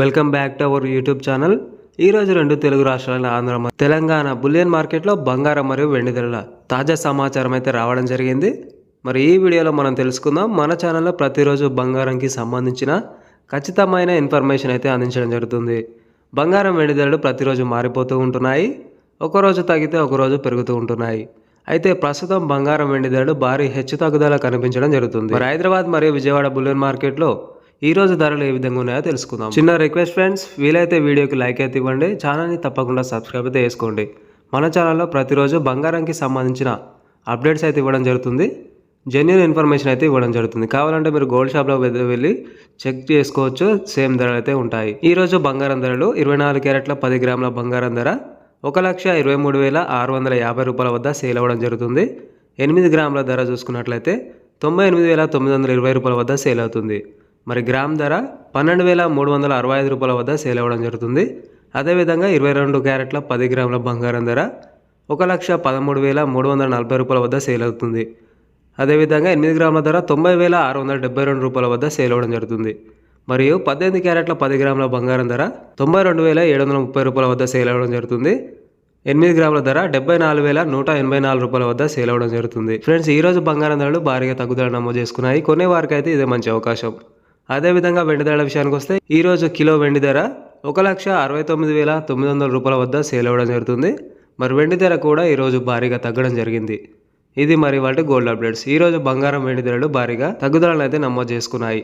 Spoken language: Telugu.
Welcome back to our YouTube channel ఈ రోజు రెండు తెలుగు రాష్ట్రాల ఆంధ్ర తెలంగాణ బులియన్ మార్కెట్లో బంగారం మరియు వెండి ధరల తాజా సమాచారం అయితే రావడం జరిగింది. మరి ఈ వీడియోలో మనం తెలుసుకుందాం మన ఛానల్లో ప్రతిరోజు బంగారంకి సంబంధించిన ఖచ్చితమైన ఇన్ఫర్మేషన్ అయితే అందించడం జరుగుతుంది. బంగారం వెండి ధరలు ప్రతిరోజు మారిపోతూ ఉంటున్నాయి. ఒకరోజు తగ్గితే ఒకరోజు పెరుగుతూ ఉంటున్నాయి. అయితే ప్రస్తుతం బంగారం వెండి ధరలు భారీ హెచ్చు తగ్గుదల కనిపించడం జరుగుతుంది. మరి హైదరాబాద్ మరియు విజయవాడ బులియన్ మార్కెట్లో ఈ రోజు ధరలు ఏ విధంగా ఉన్నాయో తెలుసుకుందాం. చిన్న రిక్వెస్ట్ ఫ్రెండ్స్ వీలైతే వీడియోకి లైక్ అయితే ఇవ్వండి ఛానల్ని తప్పకుండా సబ్స్క్రైబ్ అయితే చేసుకోండి. మన ఛానల్లో ప్రతిరోజు బంగారంకి సంబంధించిన అప్డేట్స్ అయితే ఇవ్వడం జరుగుతుంది జెన్యున్ ఇన్ఫర్మేషన్ అయితే ఇవ్వడం జరుగుతుంది. కావాలంటే మీరు గోల్డ్ షాప్లో వెళ్ళి చెక్ చేసుకోవచ్చు సేమ్ ధరలు అయితే ఉంటాయి. ఈరోజు బంగారం ధరలు ఇరవై నాలుగు క్యారెట్ల పది గ్రాముల బంగారం ధర ఒక లక్ష ఇరవై మూడు వేల ఆరు వందల యాభై రూపాయల వద్ద సేల్ అవ్వడం జరుగుతుంది. ఎనిమిది గ్రాముల ధర చూసుకున్నట్లయితే తొంభై ఎనిమిది వేల తొమ్మిది వందల ఇరవై రూపాయల వద్ద సేల్ అవుతుంది. మరి గ్రామ్ ధర పన్నెండు వేల మూడు వందల అరవై ఐదు రూపాయల వద్ద సేల్ అవ్వడం జరుగుతుంది. అదేవిధంగా ఇరవై రెండు క్యారెట్ల పది గ్రాముల బంగారం ధర ఒక లక్ష పదమూడు వేల మూడు వందల నలభై రూపాయల వద్ద సేల్ అవుతుంది. అదేవిధంగా ఎనిమిది గ్రాముల ధర తొంభై వేల ఆరు వందల డెబ్బై రెండు రూపాయల వద్ద సేల్ అవ్వడం జరుగుతుంది. మరియు పద్దెనిమిది క్యారెట్ల పది గ్రాముల బంగారం ధర తొంభై రెండు వేల ఏడు వందల ముప్పై రూపాయల వద్ద సేల్ అవ్వడం జరుగుతుంది. ఎనిమిది గ్రాముల ధర డెబ్బై నాలుగు వేల నూట ఎనభై నాలుగు రూపాయల వద్ద సేల్ అవ్వడం జరుగుతుంది. ఫ్రెండ్స్ ఈ రోజు బంగారం ధరలు భారీగా తగ్గుదల నమోదు చేసుకున్నాయి. కొనే వారికి అయితే ఇదే మంచి అవకాశం. అదేవిధంగా వెండి ధరల విషయానికి వస్తే ఈరోజు కిలో వెండి ధర ఒక లక్ష అరవై తొమ్మిది వేల తొమ్మిది వందల రూపాయల వద్ద సేల్ అవ్వడం జరుగుతుంది. మరి వెండి ధర కూడా ఈరోజు భారీగా తగ్గడం జరిగింది. ఇది మరి వాటి గోల్డ్ అప్డేట్స్. ఈరోజు బంగారం వెండి ధరలు భారీగా తగ్గుదలను అయితే నమోదు చేసుకున్నాయి.